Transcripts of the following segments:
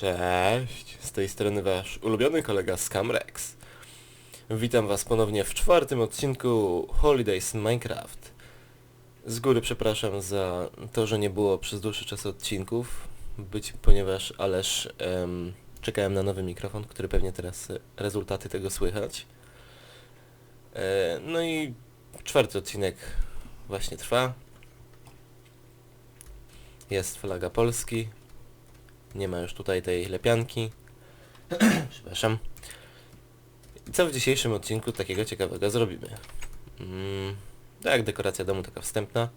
Cześć, z tej strony wasz ulubiony kolega Scamrex. Witam was ponownie w czwartym odcinku Holidays Minecraft. Z góry przepraszam za to, że nie było przez dłuższy czas odcinków, być, ponieważ Ależ em, czekałem na nowy mikrofon, który pewnie teraz rezultaty tego słychać. E, no i czwarty odcinek właśnie trwa. Jest flaga Polski, nie ma już tutaj tej lepianki. Przepraszam. I co w dzisiejszym odcinku takiego ciekawego zrobimy? Mm, tak, dekoracja domu taka wstępna.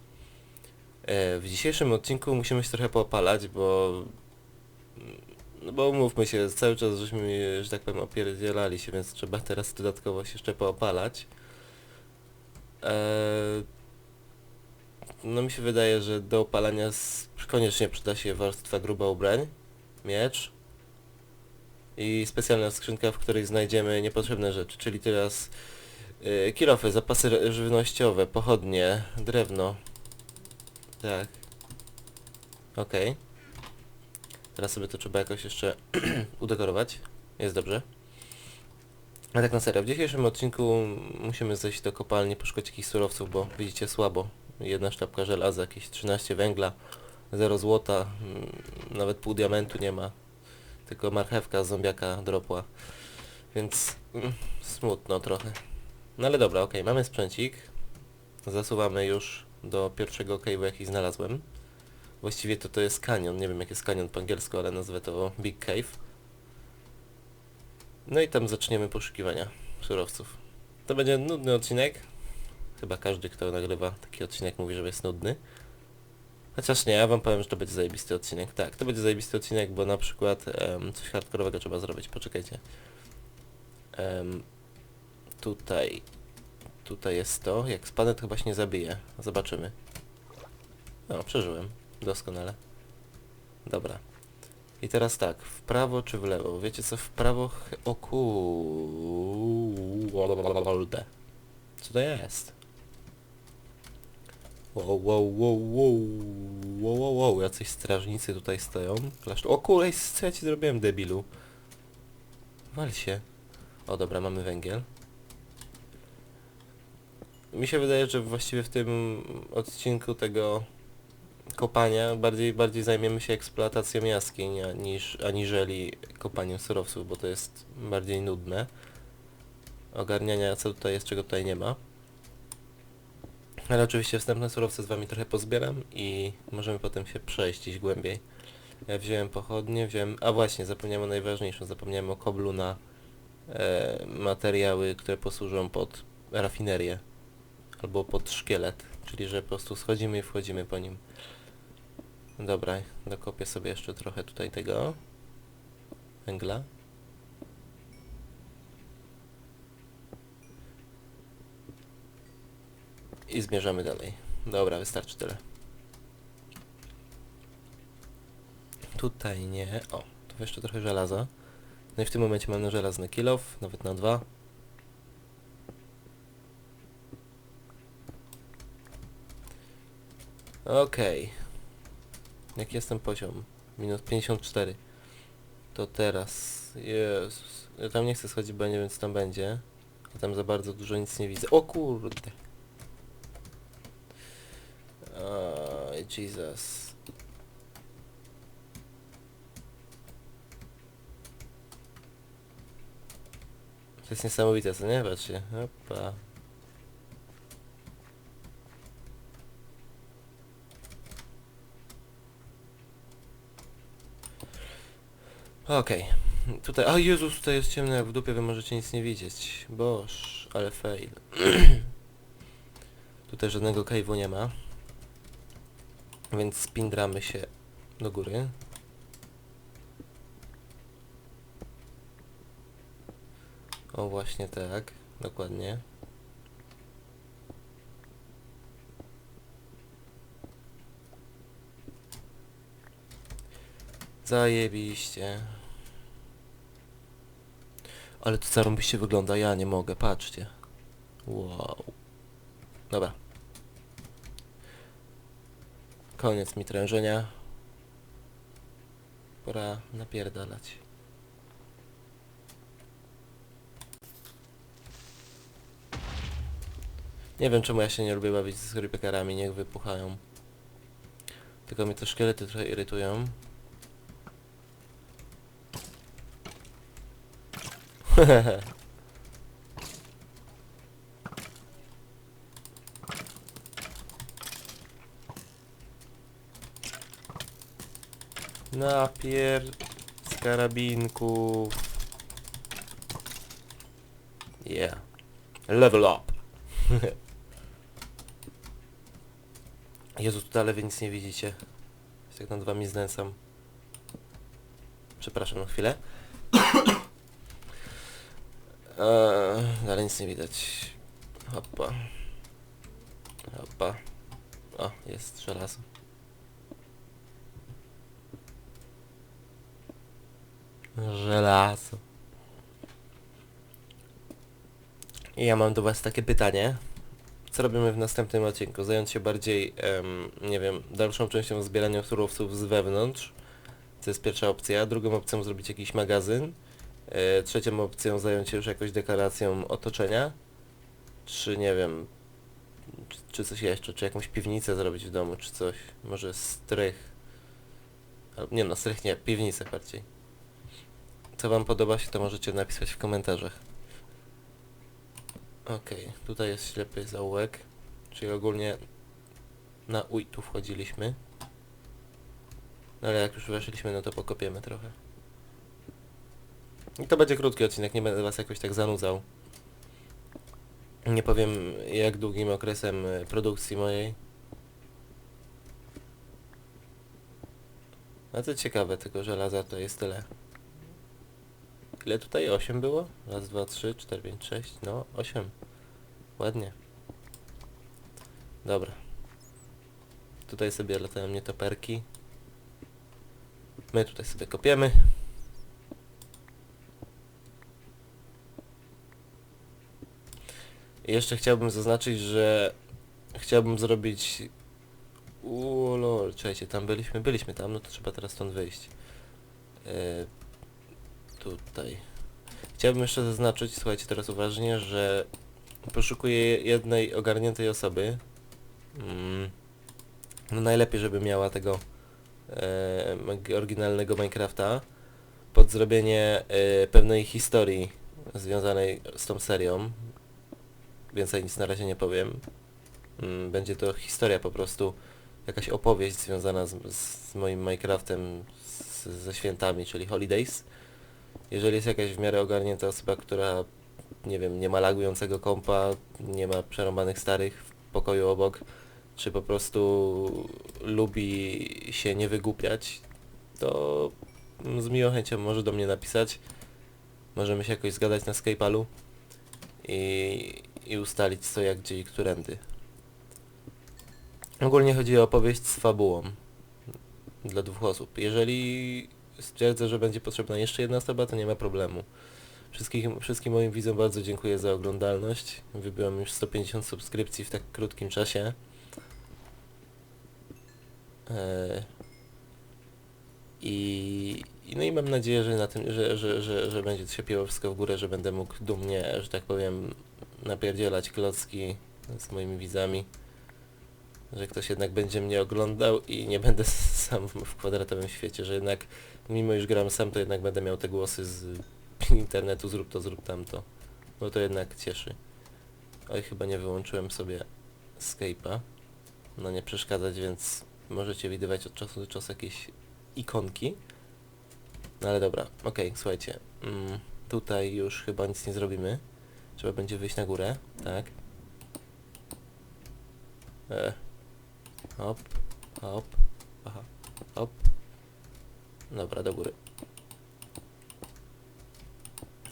E, w dzisiejszym odcinku musimy się trochę poopalać, bo... No bo umówmy się, cały czas żeśmy, że tak powiem, opierdzielali się, więc trzeba teraz dodatkowo się jeszcze poopalać. E, no mi się wydaje, że do opalania koniecznie przyda się warstwa gruba ubrań miecz i specjalna skrzynka, w której znajdziemy niepotrzebne rzeczy, czyli teraz yy, kirofy, zapasy żywnościowe, pochodnie, drewno. Tak. Okej. Teraz sobie to trzeba jakoś jeszcze udekorować. Jest dobrze. A tak na serio, w dzisiejszym odcinku musimy zejść do kopalni, poszukać jakichś surowców, bo widzicie słabo. Jedna sztabka żelaza, jakieś 13 węgla, 0 złota, mm, nawet pół diamentu nie ma. Tylko marchewka z zombiaka dropła. Więc mm, smutno trochę. No ale dobra, okej, mamy sprzęcik. Zasuwamy już do pierwszego cave'u jaki znalazłem. Właściwie to to jest kanion, nie wiem jak jest kanion po angielsku, ale nazwę to Big Cave. No i tam zaczniemy poszukiwania surowców. To będzie nudny odcinek. Chyba każdy, kto nagrywa taki odcinek mówi, że jest nudny. Chociaż nie, ja wam powiem, że to będzie zajebisty odcinek. Tak, to będzie zajebisty odcinek, bo na przykład em, coś hardkorowego trzeba zrobić. Poczekajcie. Em, tutaj. Tutaj jest to. Jak spadnę, to chyba się nie zabije. Zobaczymy. O, przeżyłem. Doskonale. Dobra. I teraz tak, w prawo czy w lewo? Wiecie co, w prawo... O kurde. Co to jest? Wow, wow, wow, wow, wow, wow, wow, jacyś strażnicy tutaj stoją. Klasztor. O kurde, co ja ci zrobiłem, debilu? Wal się. O dobra, mamy węgiel. Mi się wydaje, że właściwie w tym odcinku tego kopania bardziej, bardziej zajmiemy się eksploatacją jaskiń a- niż, aniżeli kopaniem surowców, bo to jest bardziej nudne. Ogarniania co tutaj jest, czego tutaj nie ma. Ale oczywiście wstępne surowce z wami trochę pozbieram i możemy potem się przejść głębiej. Ja wziąłem pochodnie, wziąłem... A właśnie, zapomniałem o najważniejszym, zapomniałem o koblu na e, materiały, które posłużą pod rafinerię. Albo pod szkielet, czyli że po prostu schodzimy i wchodzimy po nim. Dobra, dokopię sobie jeszcze trochę tutaj tego węgla. I zmierzamy dalej. Dobra, wystarczy tyle. Tutaj nie. O, tu jeszcze trochę żelaza. No i w tym momencie mamy żelazny kill off, nawet na dwa. Okej. Jaki jestem poziom? Minus 54. To teraz. Jezus. Ja tam nie chcę schodzić, bo ja nie wiem co tam będzie. A tam za bardzo dużo nic nie widzę. O kurde. Jesus. To jest niesamowite, co nie? Patrzcie. Opa. Okej. Tutaj, o Jezus, tutaj jest ciemno jak w dupie, wy możecie nic nie widzieć. Boż, ale fail. tutaj żadnego cave'u nie ma. Więc spindramy się do góry. O właśnie tak, dokładnie. Zajebiście. Ale to zarąbiście wygląda, ja nie mogę, patrzcie. Wow. Dobra. Koniec mi trężenia. Pora napierdalać. Nie wiem czemu ja się nie lubię bawić z creeperami, niech wypuchają. Tylko mnie te szkielety trochę irytują. Napier z karabinku. Yeah. Level up. Jezu, tu dalej wy nic nie widzicie. Jak nad wami znęcam. Przepraszam na chwilę. Eee, dalej nic nie widać. Hopa. Hopa. O, jest żelazo. Żelazo. I ja mam do was takie pytanie. Co robimy w następnym odcinku? Zająć się bardziej, em, nie wiem, dalszą częścią zbierania surowców z wewnątrz. To jest pierwsza opcja. Drugą opcją zrobić jakiś magazyn. E, trzecią opcją zająć się już jakąś dekoracją otoczenia. Czy nie wiem, czy, czy coś jeszcze, czy jakąś piwnicę zrobić w domu, czy coś. Może strych. Albo, nie no, strych nie, piwnicę bardziej. Co wam podoba się, to możecie napisać w komentarzach. Okej, tutaj jest ślepy zaułek, czyli ogólnie na uj tu wchodziliśmy. No ale jak już weszliśmy, no to pokopiemy trochę. I to będzie krótki odcinek, nie będę was jakoś tak zanudzał. Nie powiem jak długim okresem e, produkcji mojej. A to ciekawe, tylko żelaza to jest tyle. Ile tutaj? 8 było? Raz, dwa, trzy, cztery, pięć, sześć. No, 8. Ładnie. Dobra. Tutaj sobie latają nietoperki. My tutaj sobie kopiemy. I jeszcze chciałbym zaznaczyć, że chciałbym zrobić... Uuu, lol, czekajcie, tam byliśmy, byliśmy tam, no to trzeba teraz stąd wyjść. Yy, tutaj. Chciałbym jeszcze zaznaczyć, słuchajcie teraz uważnie, że poszukuję jednej ogarniętej osoby. Mm. No najlepiej, żeby miała tego e, oryginalnego Minecrafta pod zrobienie e, pewnej historii związanej z tą serią. Więcej nic na razie nie powiem. Mm, będzie to historia po prostu, jakaś opowieść związana z, z moim Minecraftem, z, ze świętami, czyli Holidays. Jeżeli jest jakaś w miarę ogarnięta osoba, która nie wiem, nie ma lagującego kompa, nie ma przerąbanych starych w pokoju obok, czy po prostu lubi się nie wygłupiać, to z miłą chęcią może do mnie napisać. Możemy się jakoś zgadać na Skype'alu i, i ustalić co, jak, gdzie i którędy. Ogólnie chodzi o opowieść z fabułą dla dwóch osób. Jeżeli stwierdzę, że będzie potrzebna jeszcze jedna osoba, to nie ma problemu. Wszystkim, wszystkim moim widzom bardzo dziękuję za oglądalność. Wybyłem już 150 subskrypcji w tak krótkim czasie. I, i no i mam nadzieję, że na tym, że, że, że, że będzie się piło wszystko w górę, że będę mógł dumnie, że tak powiem, napierdzielać klocki z moimi widzami. Że ktoś jednak będzie mnie oglądał i nie będę sam w kwadratowym świecie, że jednak mimo iż gram sam, to jednak będę miał te głosy z internetu, zrób to, zrób tamto. Bo to jednak cieszy. Oj, chyba nie wyłączyłem sobie Skype'a. No nie przeszkadzać, więc możecie widywać od czasu do czasu jakieś ikonki. No ale dobra, okej, słuchajcie. Mm, tutaj już chyba nic nie zrobimy. Trzeba będzie wyjść na górę, tak? E. Hop, hop, aha, hop. Dobra, do góry.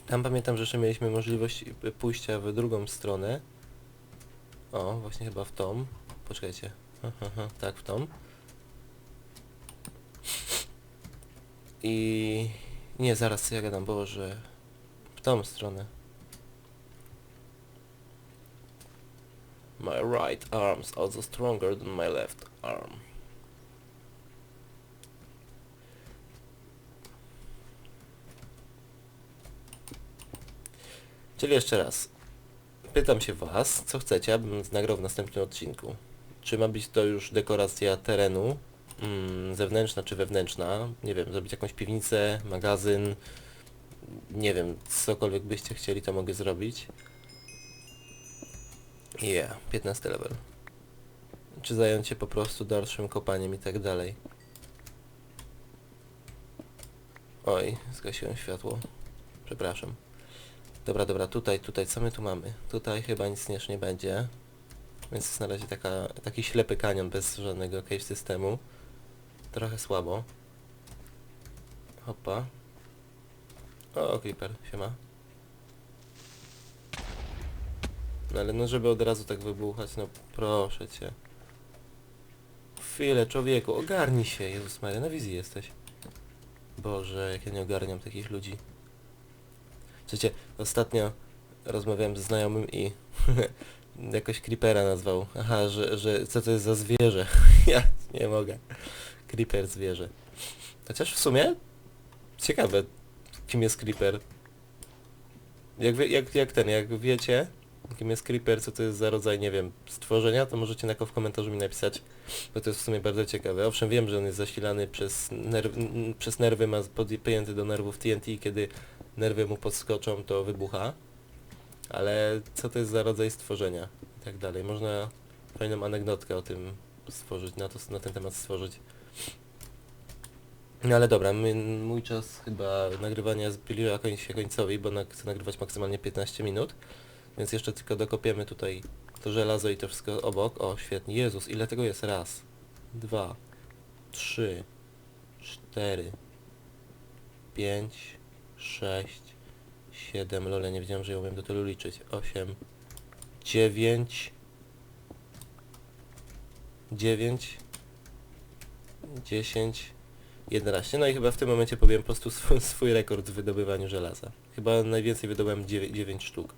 Tam pamiętam, że jeszcze mieliśmy możliwość pójścia w drugą stronę. O, właśnie chyba w tą. Poczekajcie. Aha, tak, w tą. I... Nie, zaraz, ja gadam, Boże. W tą stronę. My right arm's also stronger than my left arm. Czyli jeszcze raz. Pytam się was, co chcecie, abym nagrał w następnym odcinku. Czy ma być to już dekoracja terenu, mm, zewnętrzna czy wewnętrzna? Nie wiem, zrobić jakąś piwnicę, magazyn, nie wiem, cokolwiek byście chcieli, to mogę zrobić. Yeah, 15 level. Czy zająć się po prostu dalszym kopaniem i tak dalej. Oj, zgasiłem światło. Przepraszam. Dobra, dobra, tutaj, tutaj, co my tu mamy? Tutaj chyba nic już nie będzie. Więc jest na razie taka, taki ślepy kanion bez żadnego cave systemu. Trochę słabo. Hopa. O, creeper, siema. No ale no żeby od razu tak wybuchać, no proszę cię. Chwilę, człowieku, ogarnij się, Jezus Maria, na wizji jesteś. Boże, jak ja nie ogarniam takich ludzi. Słuchajcie, ostatnio rozmawiałem ze znajomym i jakoś creepera nazwał. Aha, że, że co to jest za zwierzę? ja nie mogę. Creeper zwierzę. Chociaż w sumie ciekawe, kim jest creeper. Jak, wie, jak, jak ten, jak wiecie, kim jest creeper, co to jest za rodzaj, nie wiem, stworzenia, to możecie na w komentarzu mi napisać, bo to jest w sumie bardzo ciekawe. Owszem, wiem, że on jest zasilany przez, przez nerwy, ma podpięty do nerwów TNT, kiedy nerwy mu podskoczą, to wybucha. Ale co to jest za rodzaj stworzenia i tak dalej. Można fajną anegdotkę o tym stworzyć, na, to, na ten temat stworzyć. No ale dobra, my, mój czas chyba nagrywania zbliża się końcowi, bo na, chcę nagrywać maksymalnie 15 minut. Więc jeszcze tylko dokopiemy tutaj to żelazo i to wszystko obok. O, świetnie. Jezus, ile tego jest? Raz, dwa, trzy, cztery, pięć, sześć, siedem, lole, nie wiedziałem, że ja umiem do tylu liczyć. Osiem, dziewięć, dziewięć, dziesięć, 11. No i chyba w tym momencie pobiłem po prostu swój, swój rekord w wydobywaniu żelaza. Chyba najwięcej wydobyłem 9, 9 sztuk,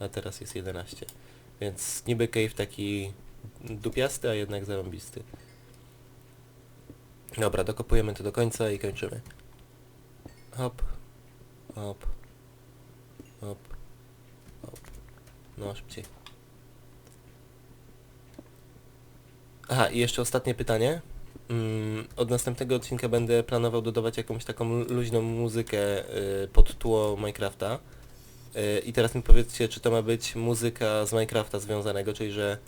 a teraz jest 11. Więc niby cave taki dupiasty, a jednak zarąbisty. Dobra, dokopujemy to do końca i kończymy. Hop, hop, hop, hop. No szybciej. Aha, i jeszcze ostatnie pytanie. Mm, od następnego odcinka będę planował dodawać jakąś taką lu- luźną muzykę y, pod tło Minecrafta. Y, I teraz mi powiedzcie, czy to ma być muzyka z Minecrafta związanego, czyli że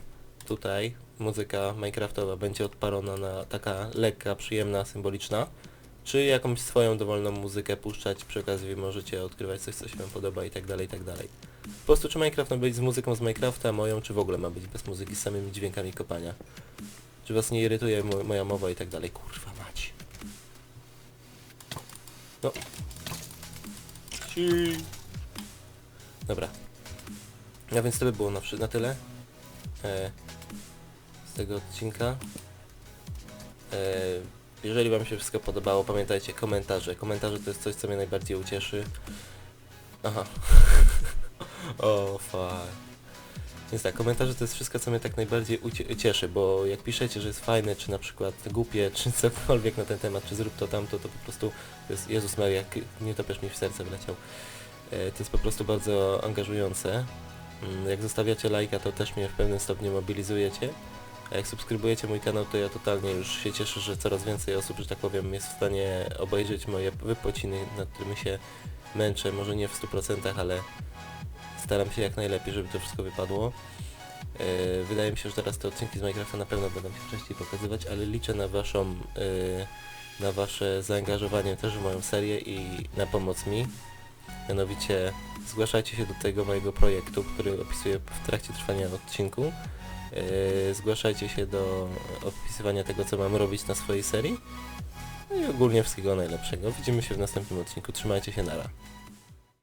tutaj muzyka Minecraftowa będzie odparona na taka lekka, przyjemna, symboliczna, czy jakąś swoją dowolną muzykę puszczać, przy okazji możecie odkrywać coś, co się wam podoba i tak dalej, i tak dalej. Po prostu czy Minecraft ma być z muzyką z Minecrafta moją, czy w ogóle ma być bez muzyki, z samymi dźwiękami kopania. Czy was nie irytuje mo moja mowa i tak dalej? Kurwa mać. No. Dobra. No więc to by było na, na tyle. E, z tego odcinka. E, jeżeli wam się wszystko podobało, pamiętajcie komentarze. Komentarze to jest coś, co mnie najbardziej ucieszy. Aha. o, fuck. Więc tak, komentarze to jest wszystko, co mnie tak najbardziej ucie- cieszy, bo jak piszecie, że jest fajne, czy na przykład głupie, czy cokolwiek na ten temat, czy zrób to tamto, to po prostu to jest, Jezus Maria, jak nie topesz mi w serce wleciał. E, to jest po prostu bardzo angażujące. Mm, Jak zostawiacie lajka, to też mnie w pewnym stopniu mobilizujecie. A jak subskrybujecie mój kanał, to ja totalnie już się cieszę, że coraz więcej osób, że tak powiem, jest w stanie obejrzeć moje wypociny, nad którymi się męczę, może nie w 100%, ale staram się jak najlepiej, żeby to wszystko wypadło. Yy, wydaje mi się, że teraz te odcinki z Minecrafta na pewno będą się częściej pokazywać, ale liczę na waszą, yy, na wasze zaangażowanie też w moją serię i na pomoc mi. Mianowicie zgłaszajcie się do tego mojego projektu, który opisuję w trakcie trwania odcinku. Yy, zgłaszajcie się do opisywania tego, co mam robić na swojej serii. No i ogólnie wszystkiego najlepszego. Widzimy się w następnym odcinku. Trzymajcie się, nara.